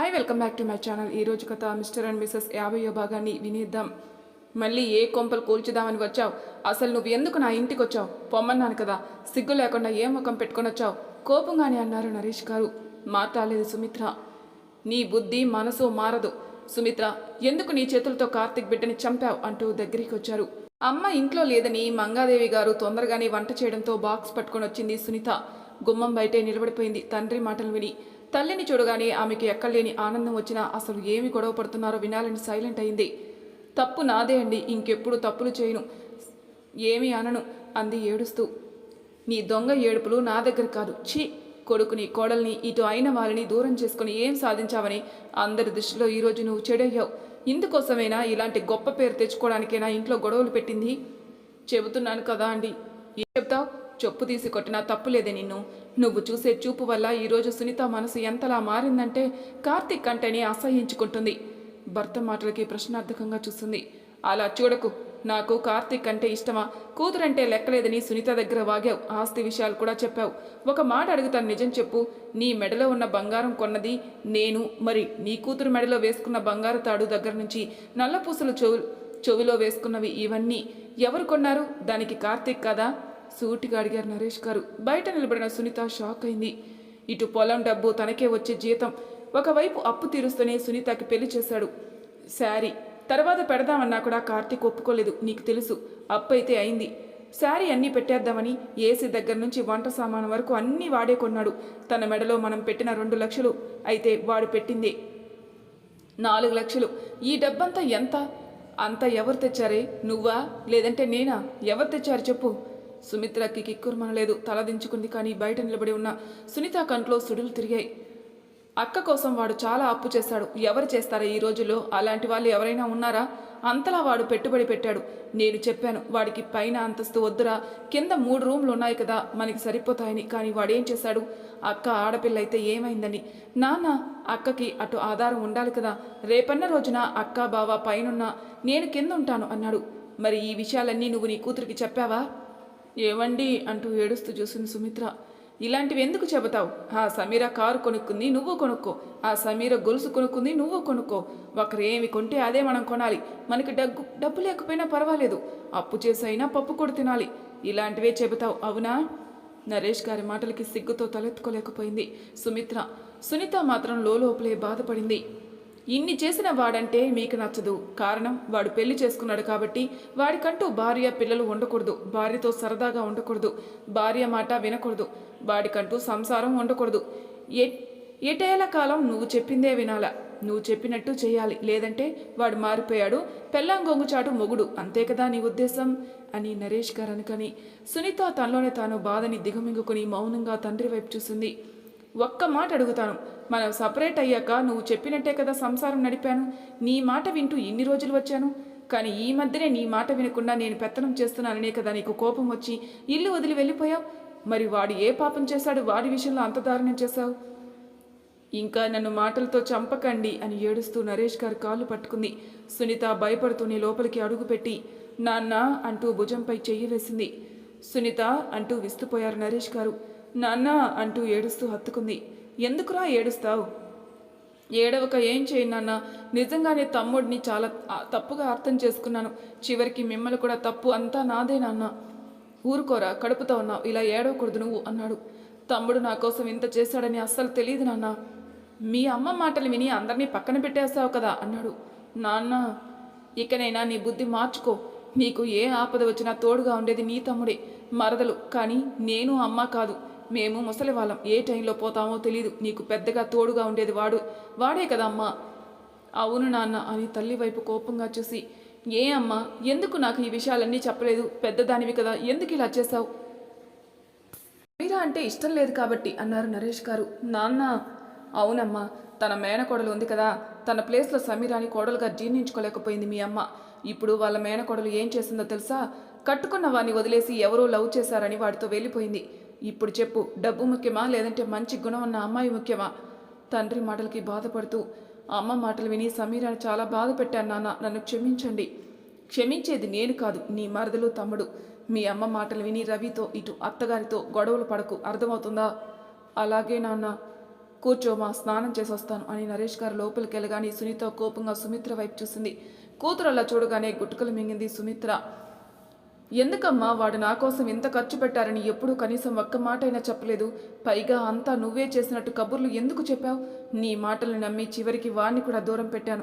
Hi welcome back to my channel ఈ కథ mister and missus యాభయో భాగాన్ని వినేద్దాం. మళ్ళీ ఏ కొంపలు కూల్చుదామని వచ్చావు? అసలు నువ్వు ఎందుకు నా ఇంటికి వచ్చావు? పొమ్మన్నాను కదా. సిగ్గు లేకుండా ఏ ముఖం పెట్టుకొని వచ్చావు? కోపంగానే అన్నారు నరేష్ గారు. మాట్లాడలేదు సుమిత్ర. నీ బుద్ధి మనసు మారదు. సుమిత్ర ఎందుకు నీ చేతులతో కార్తిక్ బిడ్డని చంపావు? అంటూ దగ్గరికి వచ్చారు. అమ్మ ఇంట్లో లేదని మంగాదేవి గారు తొందరగానే వంట చేయడంతో బాక్స్ పట్టుకొని వచ్చింది సునీత. గుమ్మం బయటే నిలబడిపోయింది. తండ్రి మాటలు విని తల్లిని చూడగానే ఆమెకి ఎక్కడలేని ఆనందం వచ్చినా అసలు ఏమి గొడవ పడుతున్నారో వినాలని సైలెంట్ అయింది. తప్పు నాదే అండి ఇంకెప్పుడు తప్పులు చేయను. ఏమీ అనను అంది ఏడుస్తూ. నీ దొంగ ఏడుపులు నా దగ్గర కాదు. ఛీ! కొడుకుని కోడల్ని ఇటు అయిన వారిని దూరం చేసుకుని ఏం సాధించావని అందరి దృష్టిలో ఈరోజు నువ్వు చెడయ్యావు. ఇందుకోసమైనా ఇలాంటి గొప్ప పేరు తెచ్చుకోవడానికైనా ఇంట్లో గొడవలు పెట్టింది? చెబుతున్నాను కదా అండి. ఏం చెప్తావు? చెప్పు తీసి కొట్టినా తప్పు లేదే నిన్ను. నువ్వు చూసే చూపు వల్ల ఈరోజు సునీత మనసు ఎంతలా మారిందంటే కార్తిక్ అంటేనే అసహ్యించుకుంటుంది. భర్త మాటలకి ప్రశ్నార్థకంగా చూస్తుంది. అలా చూడకు నాకు కార్తిక్ అంటే ఇష్టమా? కూతురంటే లెక్కలేదని సునీత దగ్గర వాగావు. ఆస్తి విషయాలు కూడా చెప్పావు. ఒక మాట అడుగుతాను నిజం చెప్పు. నీ మెడలో ఉన్న బంగారం కొన్నది నేను మరి నీ కూతురు మెడలో వేసుకున్న బంగారు తాడు దగ్గర నుంచి నల్లపూసలు చెవు చెవిలో వేసుకున్నవి ఇవన్నీ ఎవరు కొన్నారు? దానికి కార్తిక్ కదా? సూటిగా అడిగారు నరేష్ గారు. బయట నిలబడిన సునీత షాక్ అయింది. ఇటు పొలం డబ్బు తనకే వచ్చే జీతం. ఒకవైపు అప్పు తీరుస్తూనే సునీతకి పెళ్ళి చేశాడు. శారీ. తర్వాత పెడదామన్నా కూడా కార్తీక్ ఒప్పుకోలేదు. నీకు తెలుసు అప్పు అయితే అయింది. శారీ అన్నీ పెట్టేద్దామని ఏసీ దగ్గర నుంచి వంట సామాను వరకు అన్నీ వాడే కొన్నాడు. తన మెడలో మనం పెట్టిన రెండు లక్షలు. అయితే వాడు పెట్టిందే. నాలుగు లక్షలు. ఈ డబ్బంతా ఎంత? అంత ఎవరు తెచ్చారే? నువ్వా? లేదంటే నేనా? ఎవరు తెచ్చారు చెప్పు. సుమిత్రకి కిక్కురుమనలేదు. తలదించుకుంది కానీ బయట నిలబడి ఉన్న సునీత కంట్లో సుడులు తిరిగాయి. అక్క కోసం వాడు చాలా అప్పు చేశాడు. ఎవరు చేస్తారా ఈ రోజుల్లో? అలాంటి వాళ్ళు ఎవరైనా ఉన్నారా? అంతలా వాడు పెట్టుబడి పెట్టాడు. నేను చెప్పాను వాడికి పైన అంతస్తు వద్దురా. కింద మూడు రూమ్లు ఉన్నాయి కదా మనకి సరిపోతాయని. కానీ వాడేం చేశాడు? అక్క ఆడపిల్ల అయితే ఏమైందని. నాన్న అక్కకి అటు ఆధారం ఉండాలి కదా. రేపన్న రోజున అక్క బావ పైనున్నా నేను కింద ఉంటాను అన్నాడు. మరి ఈ విషయాలన్నీ నువ్వు నీ కూతురికి చెప్పావా? ఏవండి అంటూ ఏడుస్తూ చూసింది సుమిత్ర. ఇలాంటివి ఎందుకు చెబుతావు? ఆ సమీర కారు కొనుక్కుంది నువ్వు కొనుక్కో. ఆ సమీర గొలుసు కొనుక్కుంది నువ్వు కొనుక్కో. ఒకరు ఏమి కొంటే అదే మనం కొనాలి. మనకి డబ్బు డబ్బు లేకపోయినా పర్వాలేదు. అప్పు చేసైనా పప్పు కూడా తినాలి. ఇలాంటివే చెబుతావు అవునా? నరేష్ గారి మాటలకి సిగ్గుతో తలెత్తుకోలేకపోయింది సుమిత్ర. సునీత మాత్రం లోపలే బాధపడింది. ఇన్ని చేసిన వాడంటే మీకు నచ్చదు. కారణం వాడు పెళ్ళి చేసుకున్నాడు కాబట్టి వాడికంటూ భార్య పిల్లలు ఉండకూడదు. భార్యతో సరదాగా ఉండకూడదు. భార్య మాట వినకూడదు. వాడికంటూ సంసారం ఉండకూడదు. ఏ ఎటేల కాలం నువ్వు చెప్పిందే వినాలా. నువ్వు చెప్పినట్టు చేయాలి. లేదంటే వాడు మారిపోయాడు. పెళ్ళాం గొంగుచాటు మొగుడు. అంతే కదా నీ ఉద్దేశం? అని నరేష్ గారు అనుకని సునీత తనలోనే తాను బాధని దిగమింగుకుని మౌనంగా తండ్రి వైపు చూసింది. ఒక్క మాట అడుగుతాను. మనం సపరేట్ అయ్యాక నువ్వు చెప్పినట్టే కదా సంసారం నడిపాను. నీ మాట వింటూ ఇన్ని రోజులు వచ్చాను. కానీ ఈ మధ్యనే నీ మాట వినకుండా నేను పెత్తనం చేస్తున్నాననే కదా నీకు కోపం వచ్చి ఇల్లు వదిలి వెళ్ళిపోయావు. మరి వాడు ఏ పాపం చేశాడు? వాడి విషయంలో అంత దారుణం చేశావు. ఇంకా నన్ను మాటలతో చంపకండి అని ఏడుస్తూ నరేష్ గారు కాళ్ళు పట్టుకుంది. సునీత భయపడుతూనే లోపలికి అడుగుపెట్టి నాన్న అంటూ భుజంపై చెయ్యి వేసింది. సునీత అంటూ విస్తుపోయారు నరేష్ గారు. నాన్న అంటూ ఏడుస్తూ హత్తుకుంది. ఎందుకురా ఏడుస్తావు? ఏడవక ఏం చేయను నాన్న. నిజంగానే తమ్ముడిని చాలా తప్పుగా అర్థం చేసుకున్నాను. చివరికి మిమ్మల్ని కూడా తప్పు అంతా నాదే నాన్న. ఊరుకోరా కడుపుతో ఉన్నావు. ఇలా ఏడవకూడదు నువ్వు అన్నాడు. తమ్ముడు నా కోసం ఇంత చేశాడని అస్సలు తెలియదు నాన్న. మీ అమ్మ మాటలు విని అందరినీ పక్కన పెట్టేస్తావు కదా అన్నాడు. నాన్న ఇకనైనా నీ బుద్ధి మార్చుకో. నీకు ఏ ఆపద వచ్చినా తోడుగా ఉండేది నీ తమ్ముడే. మరదలు. కానీ నేను అమ్మ కాదు. మేము ముసలి వాళ్ళం. ఏ టైంలో పోతామో తెలియదు నీకు పెద్దగా తోడుగా ఉండేది వాడు. వాడే కదమ్మా. అవును నాన్న అని తల్లి వైపు కోపంగా చూసి ఏ అమ్మా ఎందుకు నాకు ఈ విషయాలన్నీ చెప్పలేదు? పెద్దదానివి కదా ఎందుకు ఇలా చేశావు? మీరా అంటే ఇష్టం లేదు కాబట్టి అన్నారు నరేష్ గారు. నాన్న అవునమ్మా తన మేనకోడలు ఉంది కదా. తన ప్లేస్లో సమీరాని కోడలుగా జీర్ణించుకోలేకపోయింది మీ అమ్మ. ఇప్పుడు వాళ్ళ మేనకోడలు ఏం చేసిందో తెలుసా? కట్టుకున్న వాడిని వదిలేసి ఎవరో లవ్ చేశారని వాడితో వెళ్ళిపోయింది. ఇప్పుడు చెప్పు డబ్బు ముఖ్యమా? లేదంటే మంచి గుణం ఉన్న అమ్మాయి ముఖ్యమా? తండ్రి మాటలకి బాధపడుతూ అమ్మ మాటలు విని సమీరాని చాలా బాధ పెట్టాను నాన్న నన్ను క్షమించండి. క్షమించేది నేను కాదు నీ మరదలు తమ్ముడు. మీ అమ్మ మాటలు విని రవితో ఇటు అత్తగారితో గొడవలు పడకు అర్థమవుతుందా? అలాగే నాన్న కూర్చోమా స్నానం చేసొస్తాను అని నరేష్ గారు లోపలికి వెళ్ళగానే సునీత కోపంగా సుమిత్ర వైపు చూసింది. కూతురు అలా చూడగానే గుట్టుకలు మింగింది సుమిత్ర. ఎందుకమ్మా వాడు నా కోసం ఇంత ఖర్చు పెట్టారని ఎప్పుడూ కనీసం ఒక్క మాట అయినా చెప్పలేదు? పైగా అంతా నువ్వే చేసినట్టు కబుర్లు ఎందుకు చెప్పావు? నీ మాటలు నమ్మి చివరికి వాణ్ణి కూడా దూరం పెట్టాను.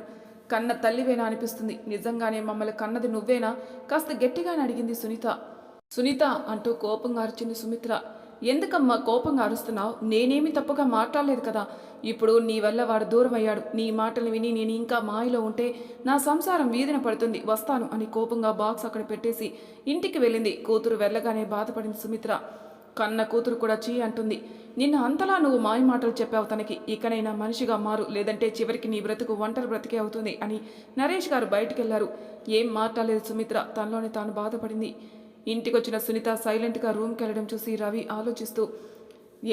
కన్న తల్లివేనా అనిపిస్తుంది. నిజంగానే మమ్మల్ని కన్నది నువ్వేనా? కాస్త గట్టిగానే అడిగింది సునీత. సునీత అంటూ కోపంగా అరిచింది సుమిత్ర. ఎందుకమ్మా కోపంగా అరుస్తున్నావు? నేనేమి తప్పుగా మాట్లాడలేదు కదా. ఇప్పుడు నీ వల్ల వాడు దూరం అయ్యాడు నీ మాటలు విని నేను ఇంకా మాయలో ఉంటే నా సంసారం వీధిన పడుతుంది వస్తాను అని కోపంగా బాక్స్ అక్కడ పెట్టేసి ఇంటికి వెళ్ళింది. కూతురు వెళ్ళగానే బాధపడింది సుమిత్ర. కన్న కూతురు కూడా చీ అంటుంది. నిన్న అంతలా నువ్వు మాయ మాటలు చెప్పావు తనకి. ఇకనైనా మనిషిగా మారు. లేదంటే చివరికి నీ బ్రతుకు ఒంటరి బ్రతికే అవుతుంది అని నరేష్ గారు బయటికెళ్ళారు. ఏం మాట్లాడలేదు సుమిత్ర. తనలోనే తాను బాధపడింది. ఇంటికొచ్చిన సునీత సైలెంట్గా రూమ్కి వెళ్ళడం చూసి రవి ఆలోచిస్తూ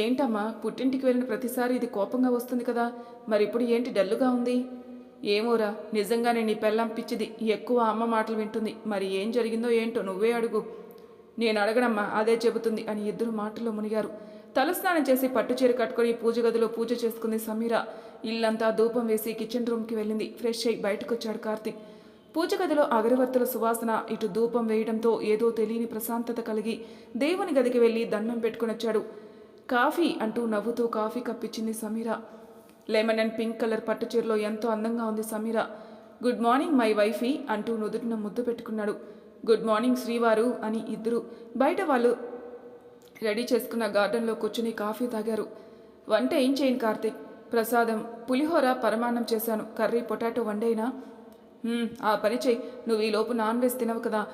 ఏంటమ్మా పుట్టింటికి వెళ్ళిన ప్రతిసారి ఇది కోపంగా వస్తుంది కదా మరి ఇప్పుడు ఏంటి డల్లుగా ఉంది? ఏమోరా నిజంగానే నీ పెళ్ళం పిచ్చిది ఎక్కువ అమ్మ మాటలు వింటుంది మరి ఏం జరిగిందో ఏంటో నువ్వే అడుగు. నేను అడగడమ్మా అదే చెబుతుంది అని ఇద్దరు మాటల్లో మునిగారు. తలస్నానం చేసి పట్టుచీర కట్టుకొని పూజ గదిలో పూజ చేసుకుంది సమీర. ఇల్లంతా ధూపం వేసి కిచెన్ రూమ్కి వెళ్ళింది. ఫ్రెష్ అయి బయటకు వచ్చాడు కార్తీక్. పూజ గదిలో అగరవత్తుల సువాసన ఇటు ధూపం వేయడంతో ఏదో తెలియని ప్రశాంతత కలిగి దేవుని గదికి వెళ్ళి దండం పెట్టుకుని వచ్చాడు. కాఫీ అంటూ నవ్వుతూ coffee కప్పిచ్చింది Sameera. Lemon and pink colour పట్టు చీరలో ఎంతో అందంగా ఉంది Sameera. Good morning my wifey అంటూ నుదుటిన ముద్దు పెట్టుకున్నాడు. గుడ్ మార్నింగ్ శ్రీవారు అని ఇద్దరు. బయట వాళ్ళు రెడీ చేసుకున్న గార్డెన్లో కూర్చుని కాఫీ తాగారు. వంట ఏం చేయను కార్తిక్? ప్రసాదం పులిహోర పరమాన్నం చేశాను. కర్రీ పొటాటో వండేనా? ఆ పని చెయ్యి నువ్వు ఈలోపు నాన్ వెజ్ తినవు కదా.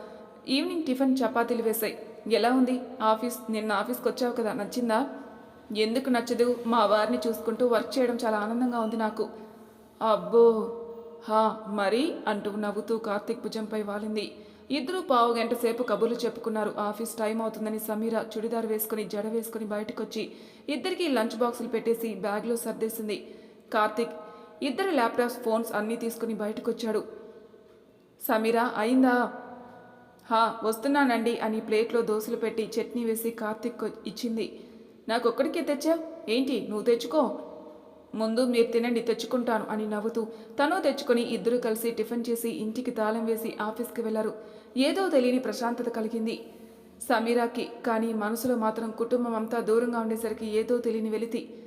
ఈవినింగ్ టిఫిన్ చపాతీలు వేసాయి. ఎలా ఉంది? ఆఫీస్ నిన్న ఆఫీస్కి వచ్చావు కదా నచ్చిందా? ఎందుకు నచ్చదు? మా వారిని చూసుకుంటూ వర్క్ చేయడం చాలా ఆనందంగా ఉంది నాకు. అబ్బో! హా మరి అంటూ నవ్వుతూ కార్తీక్ భుజంపై వాలింది. ఇద్దరు పావు గంట సేపు కబుర్లు చెప్పుకున్నారు. ఆఫీస్ టైం అవుతుందని సమీర చుడిదార్ వేసుకుని జడ వేసుకుని బయటకొచ్చి ఇద్దరికి లంచ్ బాక్సులు పెట్టేసి బ్యాగ్లో సర్దేసింది. కార్తీక్ ఇద్దరు ల్యాప్టాప్స్ ఫోన్స్ అన్నీ తీసుకుని బయటకొచ్చాడు. సమీరా అయిందా? హా వస్తున్నానండి అని ప్లేట్లో దోశలు పెట్టి చట్నీ వేసి కార్తిక్ ఇచ్చింది. నాకొక్కడికే తెచ్చావు ఏంటి నువ్వు తెచ్చుకో. ముందు మీరు తినండి తెచ్చుకుంటాను అని నవ్వుతూ తను తెచ్చుకొని ఇద్దరు కలిసి టిఫిన్ చేసి ఇంటికి తాళం వేసి ఆఫీస్కి వెళ్ళారు. ఏదో తెలియని ప్రశాంతత కలిగింది. సమీరాకి కానీ మనసులో మాత్రం కుటుంబం అంతా దూరంగా ఉండేసరికి ఏదో తెలియని వెలితి.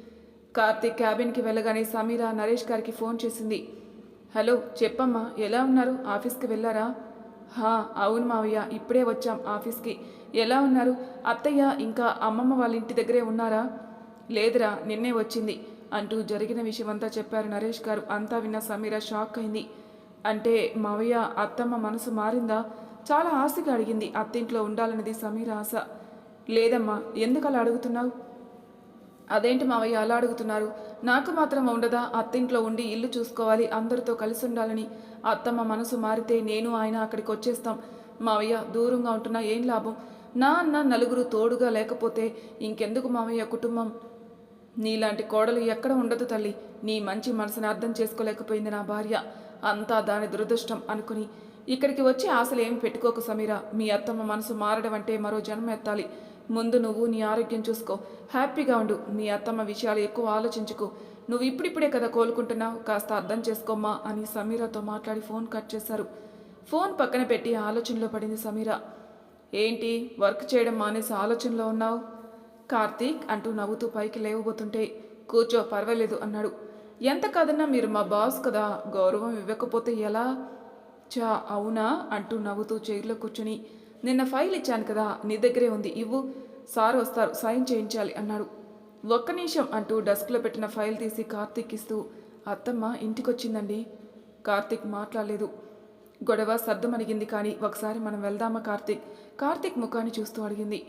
కార్తీక్ క్యాబిన్కి వెళ్ళగానే సమీర నరేష్ గారికి ఫోన్ చేసింది. హలో చెప్పమ్మా ఎలా ఉన్నారు? ఆఫీస్కి వెళ్ళారా? హా అవును మావయ్య ఇప్పుడే వచ్చాం ఆఫీస్కి. ఎలా ఉన్నారు? అత్తయ్య ఇంకా అమ్మమ్మ వాళ్ళ ఇంటి దగ్గరే ఉన్నారా? లేదురా నిన్నే వచ్చింది అంటూ జరిగిన విషయమంతా చెప్పారు నరేష్ గారు. అంతా విన్న సమీర షాక్ అయింది. అంటే మావయ్య అత్తమ్మ మనసు మారిందా? చాలా ఆశగా అడిగింది. అత్తింట్లో ఉండాలన్నది సమీర ఆశ. లేదమ్మా ఎందుకు అలా అడుగుతున్నావు? అదేంటి మావయ్య అలా అడుగుతున్నారు? నాకు మాత్రం ఉండదా? అత్తింట్లో ఉండి ఇల్లు చూసుకోవాలి అందరితో కలిసి ఉండాలని. అత్తమ్మ మనసు మారితే నేను ఆయన అక్కడికి వచ్చేస్తాం. మావయ్య దూరంగా ఉంటున్నా ఏం లాభం? నా అన్న నలుగురు తోడుగా లేకపోతే ఇంకెందుకు మావయ్య కుటుంబం? నీలాంటి కోడలు ఎక్కడ ఉండదు తల్లి. నీ మంచి మనసుని అర్థం చేసుకోలేకపోయింది నా భార్య. అంతా దాని దురదృష్టం అనుకుని. ఇక్కడికి వచ్చి ఆశలు ఏమి పెట్టుకోకు సమీర. మీ అత్తమ్మ మనసు మారడం అంటే మరో జన్మ ఎత్తాలి. ముందు నువ్వు నీ ఆరోగ్యం చూసుకో. హ్యాపీగా ఉండు. మీ అత్తమ్మ విషయాలు ఎక్కువ ఆలోచించుకో. నువ్వు ఇప్పుడిప్పుడే కదా కోలుకుంటున్నావు. కాస్త అర్థం చేసుకోమ్మా అని సమీరతో మాట్లాడి ఫోన్ కట్ చేశారు. ఫోన్ పక్కన పెట్టి ఆలోచనలో పడింది సమీర. ఏంటి? వర్క్ చేయడం మానేసి ఆలోచనలో ఉన్నావు? కార్తీక్ అంటూ నవ్వుతూ పైకి లేవబోతుంటే కూర్చో పర్వాలేదు అన్నాడు. ఎంత కాదన్నా మీరు మా బాస్ కదా. గౌరవం ఇవ్వకపోతే ఎలా? చా అవునా? అంటూ నవ్వుతూ చైర్లో కూర్చుని నిన్న ఫైల్ ఇచ్చాను కదా నీ దగ్గరే ఉంది. ఇవ్వు. సార్ వస్తారు. సైన్ చేయించాలి అన్నాడు. ఒక్క నిమిషం అంటూ డస్క్లో పెట్టిన ఫైల్ తీసి కార్తీక్ ఇస్తూ అత్తమ్మ ఇంటికొచ్చిందండి. కార్తీక్ మాట్లాడలేదు. గొడవ సర్దుమణిగింది కానీ ఒకసారి మనం వెళ్దామా కార్తీక్? కార్తీక్ ముఖాన్ని చూస్తూ అడిగింది.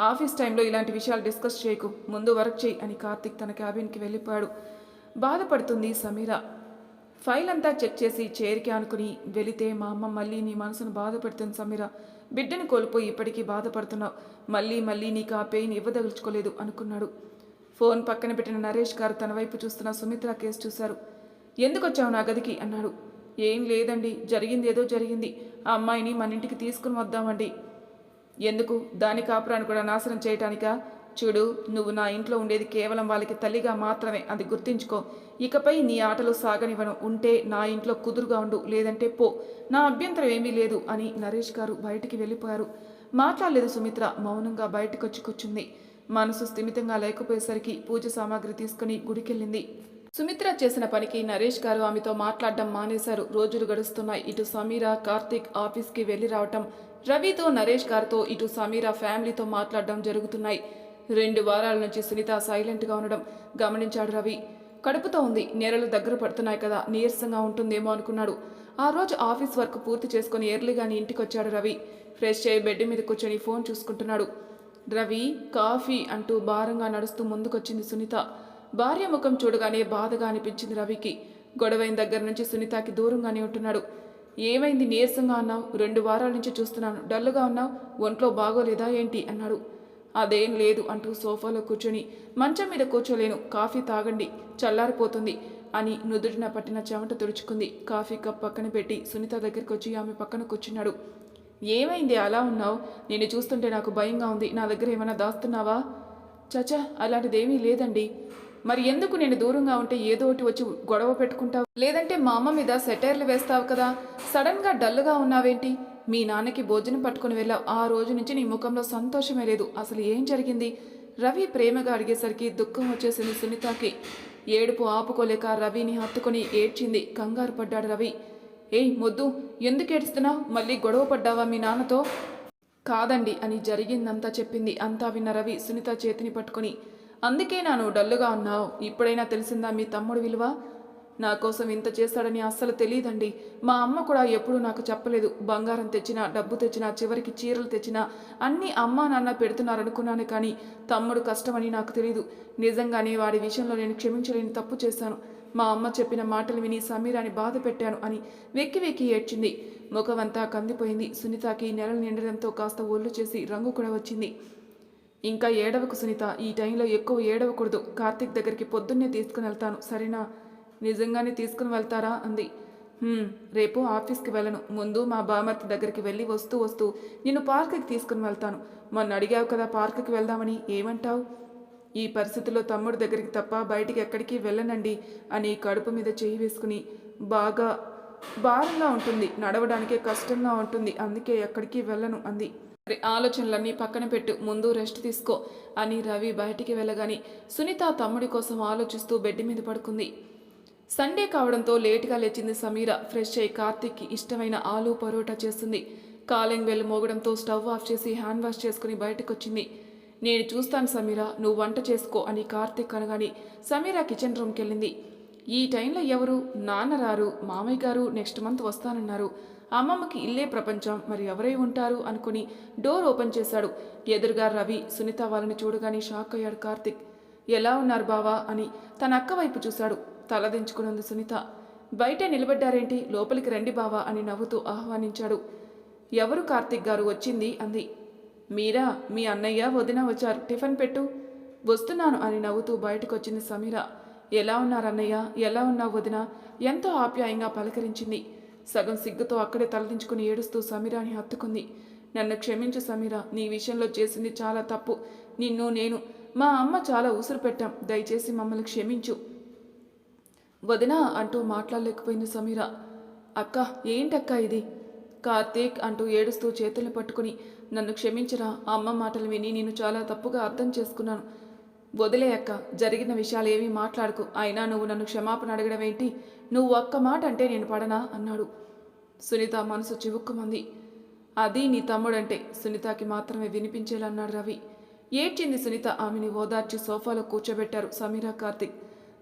ఆఫీస్ టైంలో ఇలాంటి విషయాలు డిస్కస్ చేయకు. ముందు వర్క్ చేయి అని కార్తీక్ తన క్యాబిన్కి వెళ్ళిపోయాడు. బాధపడుతుంది సమీర. ఫైల్ అంతా చెక్ చేసి చేరికి అనుకుని వెళితే మా అమ్మ మళ్ళీ నీ మనసును బాధపడుతుంది సమీర. బిడ్డను కోల్పోయి ఇప్పటికీ బాధపడుతున్నావు. మళ్ళీ మళ్ళీ నీకు ఆ పెయిన్ ఇవ్వదలుచుకోలేదు అనుకున్నాడు. ఫోన్ పక్కన పెట్టిన నరేష్ గారు తన వైపు చూస్తున్న సుమిత్ర కేసు చూశారు. ఎందుకు వచ్చావు నా గదికి? అన్నాడు. ఏం లేదండి జరిగింది ఏదో జరిగింది. ఆ అమ్మాయిని మన ఇంటికి తీసుకుని వద్దామండి. ఎందుకు? దాని కాపురాన్ని కూడా నాశనం చేయటానికా? చూడు నువ్వు నా ఇంట్లో ఉండేది కేవలం వాళ్ళకి తల్లిగా మాత్రమే అది గుర్తించుకో. ఇకపై నీ ఆటలు సాగనివ్వను. ఉంటే నా ఇంట్లో కుదురుగా ఉండు లేదంటే పో. నా అభ్యంతరం ఏమీ లేదు అని నరేష్ గారు బయటికి వెళ్ళిపోయారు. మాట్లాడలేదు సుమిత్ర మౌనంగా బయటకొచ్చి కూర్చుంది. మనసు స్థిమితంగా లేకపోయేసరికి పూజ సామాగ్రి తీసుకుని గుడికెళ్ళింది. సుమిత్ర చేసిన పనికి నరేష్ గారు ఆమెతో మాట్లాడడం మానేశారు. రోజులు గడుస్తున్నాయి. ఇటు సమీర కార్తీక్ ఆఫీస్కి వెళ్ళి రావటం రవితో నరేష్ గారితో ఇటు సమీర ఫ్యామిలీతో మాట్లాడడం జరుగుతున్నాయి. రెండు వారాల నుంచి సునీత సైలెంట్గా ఉండడం గమనించాడు రవి. కడుపుతో ఉంది నేరలు దగ్గర పడుతున్నాయి కదా నీరసంగా ఉంటుందేమో అనుకున్నాడు. ఆ రోజు ఆఫీస్ వర్క్ పూర్తి చేసుకుని ఎర్లీగాని ఇంటికి వచ్చాడు రవి. ఫ్రెష్ అయ్యి బెడ్ మీద కూర్చొని ఫోన్ చూసుకుంటున్నాడు. రవి కాఫీ అంటూ భారంగా నడుస్తూ ముందుకొచ్చింది సునీత. భార్య ముఖం చూడగానే బాధగా అనిపించింది రవికి. గొడవైన దగ్గర నుంచి సునీతకి దూరంగానే ఉంటున్నాడు. ఏమైంది నీరసంగా అన్నావు? రెండు వారాల నుంచి చూస్తున్నాను. డల్లుగా ఉన్నావు? ఒంట్లో బాగోలేదా ఏంటి? అన్నాడు. అదేం లేదు అంటూ సోఫాలో కూర్చొని మంచం మీద కూర్చోలేను కాఫీ తాగండి చల్లారిపోతుంది అని నుదుటిన పట్టిన చెమట తుడుచుకుంది. కాఫీ కప్ పక్కన పెట్టి సునీత దగ్గరికి వచ్చి ఆమె పక్కన కూర్చున్నాడు. ఏమైంది? అలా ఉన్నావు? నేను చూస్తుంటే నాకు భయంగా ఉంది. నా దగ్గర ఏమైనా దాస్తున్నావా? చచా అలాంటిదేమీ లేదండి. మరి ఎందుకు నేను దూరంగా ఉంటే ఏదో ఒకటి వచ్చి గొడవ పెట్టుకుంటావు? లేదంటే మా అమ్మ మీద సెటైర్లు వేస్తావు కదా? సడన్గా డల్గా ఉన్నావేంటి? మీ నాన్నకి భోజనం పట్టుకుని వెళ్ళావు. ఆ రోజు నుంచి నీ ముఖంలో సంతోషమే లేదు. అసలు ఏం జరిగింది? రవి ప్రేమగా అడిగేసరికి దుఃఖం వచ్చేసింది సునీతకి. ఏడుపు ఆపుకోలేక రవిని హత్తుకొని ఏడ్చింది. కంగారు పడ్డాడు రవి. ఏయ్ మొద్దు ఎందుకు ఏడుస్తున్నావు? మళ్ళీ గొడవ పడ్డావా మీ నాన్నతో? కాదండి అని జరిగిందంతా చెప్పింది. అంతా విన్న రవి సునీత చేతిని పట్టుకుని అందుకే నాను డల్లుగా ఉన్నావు. ఇప్పుడైనా తెలిసిందా మీ తమ్ముడు విలువ? నా కోసం ఇంత చేస్తాడని అస్సలు తెలియదండి. మా అమ్మ కూడా ఎప్పుడూ నాకు చెప్పలేదు. బంగారం తెచ్చినా డబ్బు తెచ్చినా చివరికి చీరలు తెచ్చినా అన్నీ అమ్మా నాన్న పెడుతున్నారనుకున్నాను కానీ తమ్ముడు కష్టమని నాకు తెలియదు నిజంగానే వాడి విషయంలో నేను క్షమించలేని తప్పు చేశాను. మా అమ్మ చెప్పిన మాటలు విని సమీరాని బాధ పెట్టాను అని వెక్కి వెక్కి ఏడ్చింది. ముఖమంతా కందిపోయింది. సునీతకి నెలలు నిండడంతో కాస్త ఒళ్ళు చేసి రంగు కూడా వచ్చింది. ఇంకా ఏడవకు సునీత. ఈ టైంలో ఎక్కువ ఏడవకూడదు. కార్తీక్ దగ్గరికి పొద్దున్నే తీసుకుని వెళ్తాను. సరేనా? నిజంగానే తీసుకుని వెళ్తారా? అంది. రేపు ఆఫీస్కి వెళ్ళను. ముందు మా బామర్తి దగ్గరికి వెళ్ళి వస్తూ వస్తూ నిన్ను పార్కుకి తీసుకుని వెళ్తాను. మొన్న అడిగావు కదా పార్కుకి వెళ్దామని. ఏమంటావు? ఈ పరిస్థితిలో తమ్ముడు దగ్గరికి తప్ప బయటికి ఎక్కడికి వెళ్ళనండి అని కడుపు మీద చేయి వేసుకుని బాగా భారంగా ఉంటుంది. నడవడానికే కష్టంగా ఉంటుంది. అందుకే ఎక్కడికి వెళ్ళను అంది. ఆలోచనలన్నీ పక్కన పెట్టు. ముందు రెస్ట్ తీసుకో అని రవి బయటికి వెళ్ళగాని సునీత తమ్ముడి కోసం ఆలోచిస్తూ బెడ్ మీద పడుకుంది. సండే కావడంతో లేటుగా లేచింది సమీర. ఫ్రెష్ అయి కార్తిక్కి ఇష్టమైన ఆలూ పరోటా చేస్తుంది. కాలింగ్ బెల్ మోగడంతో స్టవ్ ఆఫ్ చేసి హ్యాండ్ వాష్ చేసుకుని బయటకు వచ్చింది నేను చూస్తాను సమీర నువ్వు వంట చేసుకో అని కార్తిక్ అనగాని సమీర కిచెన్ రూమ్కి వెళ్ళింది ఈ టైంలో ఎవరు? నాన్న రారు మామయ్య గారు నెక్స్ట్ మంత్ వస్తానన్నారు. అమ్మమ్మకి ఇల్లే ప్రపంచం మరి ఎవరై ఉంటారు అనుకుని డోర్ ఓపెన్ చేశాడు. ఎదురుగా రవి సునీత వాళ్ళని చూడగానే షాక్ అయ్యాడు కార్తిక్. ఎలా ఉన్నారు బావా అని తన అక్క వైపు చూశాడు. తలదించుకునుంది సునీత బయటే నిలబడ్డారేంటి? లోపలికి రండి బావా అని నవ్వుతూ ఆహ్వానించాడు. ఎవరు కార్తీక్ గారు? వచ్చింది అంది. మీరా? మీ అన్నయ్య? వదిన వచ్చారు. టిఫిన్ పెట్టు. వస్తున్నాను అని నవ్వుతూ బయటకు వచ్చింది సమీర. ఎలా ఉన్నారన్నయ్య ఎలా ఉన్నావు వదిన? ఎంతో ఆప్యాయంగా పలకరించింది. సగం సిగ్గుతో అక్కడే తలదించుకుని ఏడుస్తూ సమీరాని హత్తుకుంది. నన్ను క్షమించు సమీర. నీ విషయంలో చేసింది చాలా తప్పు. నిన్ను నేను మా అమ్మ చాలా ఉసురు పెట్టాం. దయచేసి మమ్మల్ని క్షమించు. వదినా అంటూ మాట్లాడలేకపోయింది సమీర. అక్క ఏంటక్క ఇది? కార్తీక్ అంటూ ఏడుస్తూ చేతులు పట్టుకుని నన్ను క్షమించరా అమ్మ మాటలు విని నేను చాలా తప్పుగా అర్థం చేసుకున్నాను. వదిలే అక్క జరిగిన విషయాలు ఏమీ మాట్లాడుకు. అయినా నువ్వు నన్ను క్షమాపణ అడగడం ఏంటి నువ్వు ఒక్క మాట అంటే నేను పడనా? అన్నాడు. సునీత మనసు చివుక్కుమంది. అది నీ తమ్ముడంటే సునీతకి మాత్రమే వినిపించేలా అన్నాడు రవి. ఏడ్చింది సునీత ఆమెని ఓదార్చి సోఫాలో కూర్చోబెట్టారు సమీరా కార్తిక్.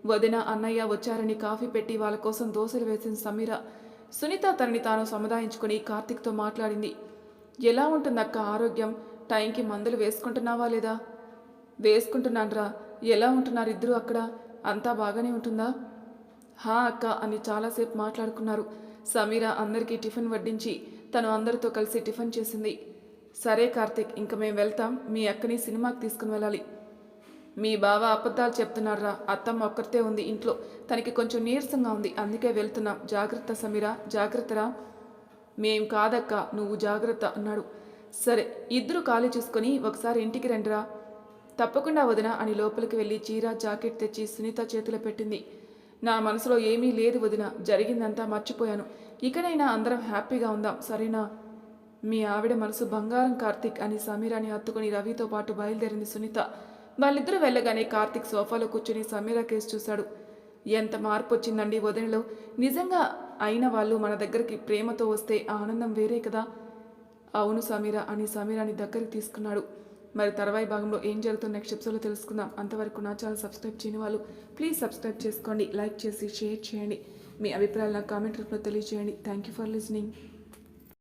వదిన అన్నయ్య వచ్చారని కాఫీ పెట్టి వాళ్ళ కోసం దోశలు వేసిన సమీర సునీత తనని తాను సముదాయించుకుని కార్తిక్తో మాట్లాడింది. ఎలా ఉంటుందక్క ఆరోగ్యం? టైంకి మందులు వేసుకుంటున్నావా లేదా? వేసుకుంటున్నాన్రా. ఎలా ఉంటున్నారు ఇద్దరు అక్కడ? అంతా బాగానే ఉంటుందా? హా అక్క అని చాలాసేపు మాట్లాడుకున్నారు. సమీర అందరికీ టిఫిన్ వడ్డించి తను అందరితో కలిసి టిఫిన్ చేసింది. సరే కార్తిక్ ఇంక మేము వెళ్తాం. మీ అక్కని సినిమాకి తీసుకుని వెళ్ళాలి. మీ బావ అబద్ధాలు చెప్తున్నారా అత్తమ్మ ఒక్కరితే ఉంది ఇంట్లో. తనకి కొంచెం నీరసంగా ఉంది. అందుకే వెళ్తున్నాం. జాగ్రత్త సమీరా. జాగ్రత్తరా మేం కాదక్క. నువ్వు జాగ్రత్త అన్నాడు. సరే ఇద్దరు ఖాళీ చూసుకొని ఒకసారి ఇంటికి రండిరా. తప్పకుండా వదిన అని లోపలికి వెళ్ళి చీర జాకెట్ తెచ్చి సునీత చేతిలో పెట్టింది. నా మనసులో ఏమీ లేదు వదిన. జరిగిందంతా మర్చిపోయాను. ఇకనైనా అందరం హ్యాపీగా ఉందాం. సరేనా? మీ ఆవిడ మనసు బంగారం కార్తిక్ అని సమీరాని హత్తుకుని రవితో పాటు బయలుదేరింది సునీత. వాళ్ళిద్దరూ వెళ్ళగానే కార్తీక్ సోఫాలో కూర్చుని సమీరా కేసు చూశాడు. ఎంత మార్పు వచ్చిందండి వదినలో? నిజంగా అయిన వాళ్ళు మన దగ్గరికి ప్రేమతో వస్తే ఆ ఆనందం వేరే కదా. అవును సమీర అని సమీరాని దగ్గరికి తీసుకున్నాడు. మరి తర్వాయి భాగంలో ఏం జరుగుతుందో నెక్స్ట్ ఎపిసోడ్లో తెలుసుకుందాం. అంతవరకు నా ఛానల్ సబ్స్క్రైబ్ చేయని వాళ్ళు ప్లీజ్ సబ్స్క్రైబ్ చేసుకోండి లైక్ చేసి షేర్ చేయండి. మీ అభిప్రాయాలను కామెంట్ రూపంలో తెలియజేయండి థ్యాంక్ యూ ఫర్ లిసనింగ్